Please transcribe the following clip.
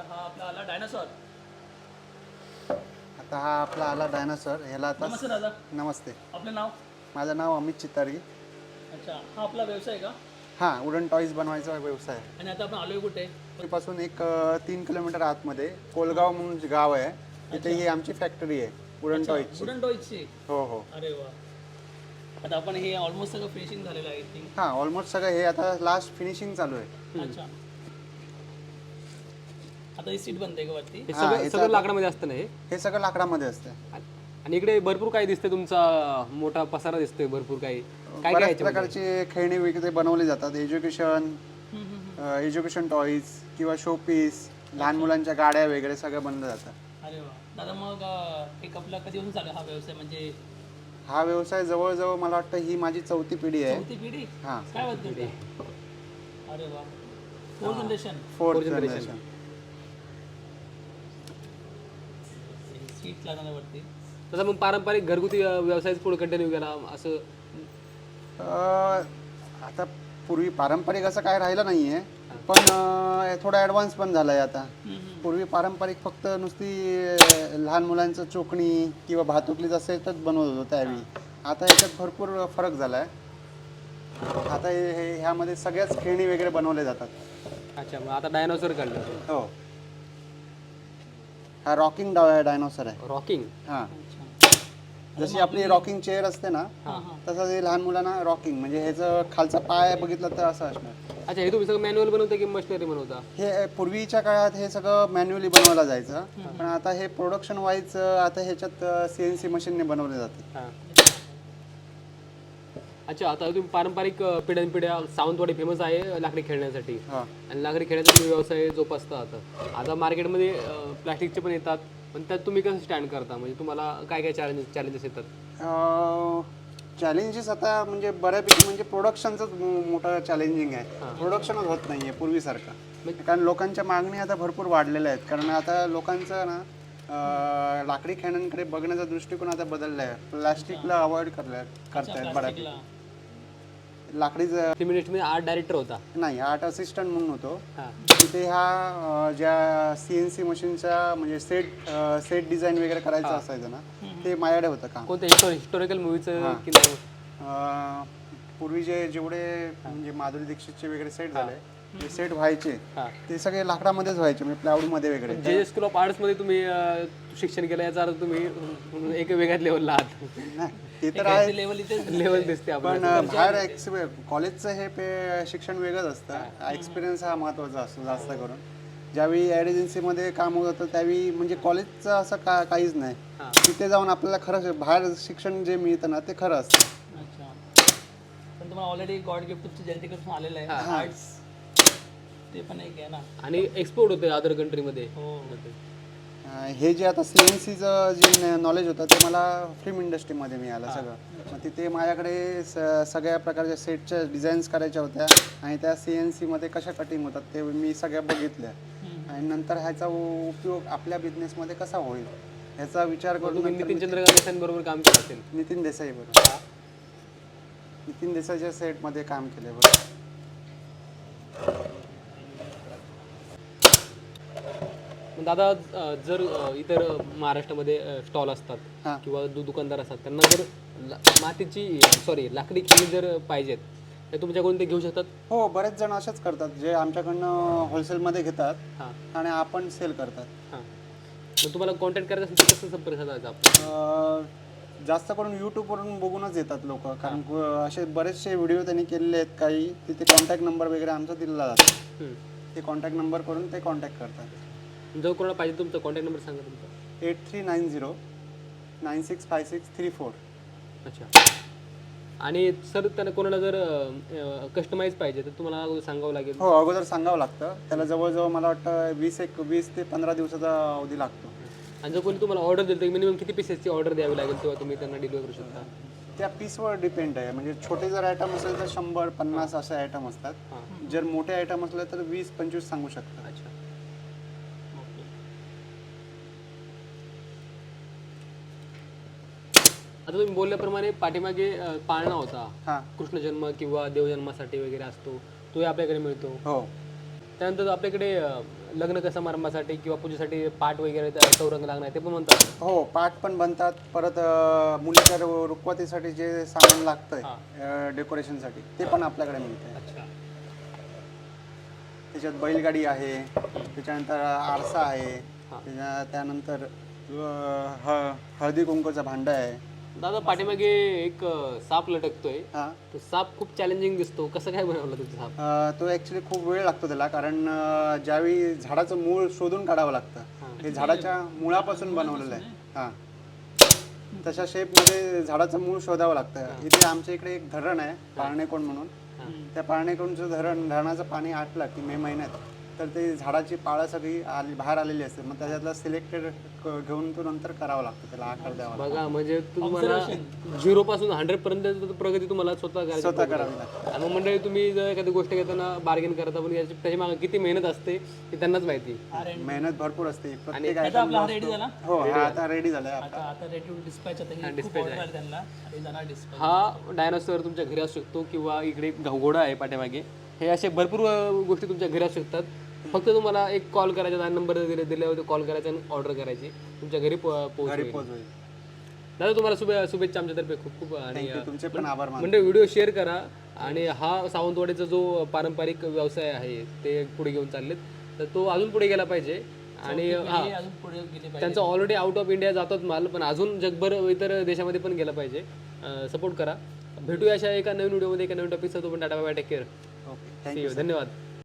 आता हा आपला आला डायनासॉर. आता हा आपला आला डायनासोर. ह्याला आता नमस्ते दादा. नमस्ते. आपलं नाव? माझं नाव अमित चित्तारी अच्छा हा आपला व्यवसाय का? हां वुडन टॉईज बनवायचा व्यवसाय. आहे. आणि आता आपण आलोय कुठे? पासून एक अ, तीन किलोमीटर आतमध्ये. कोलगाव म्हणून जे गाव आहे तिथे ही आमची फॅक्टरी आहे वुडन टॉईजची. वुडन टॉयची हो हो. अरे वा. आता आपण हे ऑलमोस्ट सगळं फिनिशिंग झालेलं आहे आय थिंक हां ऑलमोस्ट सगळं हे आता लास्ट फिनिशिंग चालू आहे. अच्छा. आता ही सीट बनते का वरती? हे सगळं सगळं लाकडामध्ये असतं ना हे? हे सगळं लाकडामध्ये असतं. आणि इकडे भरपूर काही दिसतंय तुमचा मोठा पसारा दिसतोय भरपूर काही. काय काय बऱ्याच याच्यामध्ये? प्रकारचे खेळणी वगैरे बनवले जातात. एज्युकेशन. एज्युकेशन टॉईज किंवा शोपीस लहान मुलांच्या गाड्या वगैरे सगळं बनलं जातं. अरे वा. दादा मग अं, एक आपला कधीपासून चालू आहे हा व्यवसाय? म्हणजे हा व्यवसाय जवळजवळ मला वाटतं ही माझी चौथी पिढी आहे. चौथी पिढी? हां. काय अरे वा. Four generation fourth. Generation seat लागणार वरती. तसं मग पारंपरिक घरगुती अं, व्यवसाय पुढे कंटिन्यू केला असं. अ, आता पूर्वी पारंपरिक असं काय राहिलं नाही आहे पण अ, हे थोडं ॲडव्हान्स पण झालं आहे आता पूर्वी पारंपरिक फक्त नुसती अ, लहान मुलांचं चोकणी किंवा भातुकलीच असेलच बनवत होतो त्यावेळी. आता याच्यात भरपूर फरक झाला आहे आता हे हे- ह्यामध्ये सगळ्याच खेळणी वगैरे बनवले जातात. अच्छा मग आता डायनोसर काढलं. हो. हा रॉकिंग डायनोसर आहे. रॉकिंग? हां. जशी आपली रॉकिंग चेअर असते ना तसं ते लहान मुलांना रॉकिंग म्हणजे ह्याचं खालचा पाय बघितला तर असं असणार. अच्छा हे तुम्ही सगळं मॅन्युअल बनवता की मशिनरी बनवता? हे पूर्वीच्या काळात हे सगळं मॅन्युअली बनवलं जायचं. पण आता हे प्रोडक्शन वाईज आता ह्याच्यात सी एन सी मशीनने बनवले जाते. हां. अच्छा आता तुम्ही पारंपरिक अं, पिढ्यानपिढ्या सावंतवाडी फेमस आहे लाकडी खेळण्यासाठी. हा. आणि लाकडी खेळण्याचा तुम्ही व्यवसाय जोपासता आता. आता मार्केटमध्ये प्लास्टिकचे पण येतात पण त्यात तुम्ही कसं स्टँड करता? म्हणजे तुम्हाला काय काय चॅलेंजेस चॅलेंजेस येतात? चॅलेंजेस आता म्हणजे बऱ्यापैकी म्हणजे प्रोडक्शनचंच मोठं चॅलेंजिंग आहे. प्रोडक्शनच होत नाही आहे पूर्वीसारखं कारण लोकांच्या मागणी आता भरपूर वाढलेल्या आहेत. कारण आता लोकांचं ना लाकडी खेळण्यांकडे बघण्याचा दृष्टिकोन आता बदलला आहे प्लास्टिकला अवॉइड करल्या करतायत बऱ्यापैकी. लाकडीचं इंडस्ट्रीमध्ये आर्ट डायरेक्टर होता. नाही आर्ट असिस्टंट म्हणून होतो. हां. तिथे ह्या अ, ज्या सी एन सी मशीनच्या म्हणजे सेट सेट डिझाईन वगैरे करायचं असायचं ना ते माझ्याकडे होतं काम. कोणत्या हिस्टो हिस्टोरिकल मूवीचं की नाही अ, पूर्वी जे जेवढे म्हणजे माधुरी दीक्षितचे वगैरे सेट झाले ते सेट व्हायचे हां. ते सगळे लाकडामध्येच व्हायचे म्हणजे प्लावडीमध्ये वगैरे. जे जे स्कूल ऑफ आर्ट्समध्ये तुम्ही अं, शिक्षण केलं याचा अर्थ तुम्ही एक वेगळ्याच लेवलला आहात. नाही ते तर आहे. लेवल लेवल दिसते. आपण पण अ, बाहेर एक्सपे कॉलेजचं हे पे शिक्षण वेगळंच असतं. एक्सपिरियन्स हा महत्त्वाचा असतो जास्त करून. ज्यावेळी ॲड एजन्सीमध्ये काम होत होतं त्यावेळी म्हणजे कॉलेजचं असं का काहीच नाही. हां. तिथे जाऊन आपल्याला खरं बाहेर शिक्षण जे मिळतं ना ते खरं असतं. अच्छा. पण तुम्हाला ऑलरेडी गॉड गिफ्ट तुमची आलेलं आहे आर्ट्स ते पण एक आहे ना. आणि एक्सपोर्ट होते अदर कंट्रीमध्ये हो. अं, हे जे आता सी एन सीचं जे नॉलेज होतं ते मला फिल्म इंडस्ट्रीमध्ये मिळालं सगळं. मग तिथे माझ्याकडे स सगळ्या प्रकारच्या सेटच्या डिझाईन्स करायच्या होत्या. आणि त्या सी एन सीमध्ये कशा कटिंग होतात ते मी सगळ्या बघितल्या. आणि नंतर ह्याचा उ- उपयोग आपल्या बिझनेसमध्ये कसा होईल ह्याचा विचार करून तुम्ही नंतर नितीन मी- चंद्रकांत देसाईंबरोबर काम केलं असेल. नितीन देसाई बरोबर. नितीन देसाईच्या सेटमध्ये काम केले बरोबर दादा जर इतर महाराष्ट्रामध्ये स्टॉल असतात हां. किंवा दु दुकानदार असतात त्यांना जर ला- मातीची सॉरी लाकडी खेळणी जर पाहिजेत तर तुमच्याकडून ते घेऊ शकतात? हो बरेच जण असेच करतात जे आमच्याकडनं होलसेलमध्ये घेतात हां. आणि आपण सेल करतात. हां. मग तुम्हाला कॉन्टॅक्ट करायचं असेल तर कसं संपर्क साधायचा आपण? अं, जास्त करून यूट्यूबवरून बघूनच येतात लोक कारण असे बरेचसे व्हिडिओ त्यांनी केलेले आहेत काही तिथे कॉन्टॅक्ट नंबर वगैरे आमचा दिलेला जातो. हम्म. ते कॉन्टॅक्ट नंबर करून ते कॉन्टॅक्ट करतात. जर कोणाला पाहिजे तुमचा कॉन्टॅक्ट नंबर सांगा तुमचा. Eight three nine zero nine six five six three four. अच्छा. आणि सर त्यांना कोणाला जर कस्टमाइज पाहिजे तर तुम्हाला अगोदर सांगावं लागेल. हो अगोदर सांगावं लागतं. त्याला जवळजवळ मला वाटतं वीस एक वीस ते पंधरा दिवसाचा अवधी लागतो. आणि जर कोणी तुम्हाला ऑर्डर दिली तर मिनिमम किती पीसेसची ऑर्डर द्यावी लागेल तेव्हा तुम्ही त्यांना डिलिव्हर करू शकता? त्या पीसवर डिपेंड आहे. म्हणजे छोटे जर आयटम असेल तर शंभर पन्नास असे आयटम असतात. जर मोठे आयटम असले तर वीस पंचवीस सांगू शकतात अच्छा. आता तुम्ही बोलल्याप्रमाणे पाठीमागे अं, पाळणा होता. हां. कृष्ण जन्म किंवा देवजन्मासाठी वगैरे असतो तोही आपल्याकडे मिळतो. हो. त्यानंतर आपल्याकडे अं, लग्न समारंभासाठी किंवा पूजेसाठी पाट वगैरे त्या चौरंग लागणार ते पण म्हणतात. हो पाठ पण बनतात. परत अं, मुलीच्या रु- रुखवतीसाठी जे सामान लागतंय डेकोरेशनसाठी ते पण आपल्याकडे मिळते अच्छा. त्याच्यात बैलगाडी आहे त्याच्यानंतर आरसा आहे त्याच्या त्यानंतर अं, ह हळदी कुंकूचं भांडं आहे. दादा पाठीमागे एक साप लटकतोय. हा. तो साप खूप चॅलेंजिंग दिसतो. कसं काय बनवलं तुमचं साप? अं, तो ॲक्च्युली खूप वेळ लागतो त्याला कारण अं, ज्यावेळी झाडाचं मूळ शोधून काढावं लागतं हे. झाडाच्या मुळापासून बनवलेलं आहे. हां. तशा शेपमध्ये झाडाचं मूळ शोधावं लागतं. इथे आमच्या इकडे एक धरण आहे पारणेकोण म्हणून. त्या पारणेकोणचं धरण धरणाचं पाणी आटलं की मे महिन्यात तर ते झाडाची पाळं सगळी आली बाहेर आलेली असते मग त्याच्यातला सिलेक्टेड घेऊन तो नंतर करावं लागतं त्याला आकार द्यावा लागतो. बघा म्हणजे तुम्हाला झिरो पासून हंड्रेड पर्यंत प्रगती तुम्हाला स्वतः करायची स्वतः करावी लागते. आणि मग मंडळी तुम्ही जर एखादी गोष्ट घेताना बार्गेन करता पण याची त्याच्यामागे किती मेहनत असते ते त्यांनाच माहिती मेहनत भरपूर असते. प्रत्येक आता आपला हा रेडी झाला? हो हा आता रेडी झालाय आता आता रेडी टू डिस्पॅच आता ही खूप order आली त्यांना. आणि जाणार डिस्पॅच हा डायनासोर तुमच्या घरी असू शकतो किंवा इकडे घोडा आहे पाठीमागे. हे असे भरपूर अं, गोष्टी तुमच्या घरी असू शकतात. फक्त तुम्हाला एक कॉल करायचा नंबर दिले दिल्यावर कॉल करायचा आणि ऑर्डर करायची. तुमच्या घरी पोहोच घरी पोहोचवेल दादा तुम्हाला शुभे शुभेच्छा आमच्यातर्फे खूप खूप आणि Thank you. तुमचे पण आभार मान म्हणजे व्हिडिओ शेअर करा आणि हा सावंतवाडीचा जो पारंपरिक व्यवसाय आहे ते पुढे घेऊन चाललेत. तर तो अजून पुढे गेला पाहिजे. आणि हा. अजून पुढे गेली पाहिजे. त्यांचा ऑलरेडी आउट ऑफ इंडिया जातोच माल पण अजून जगभर इतर देशामध्ये पण गेला पाहिजे. सपोर्ट करा. भेटूया अशा एका नवीन व्हिडिओमध्ये एका नवीन टॉपिकचा तो पण tata bye take care okay thank you धन्यवाद.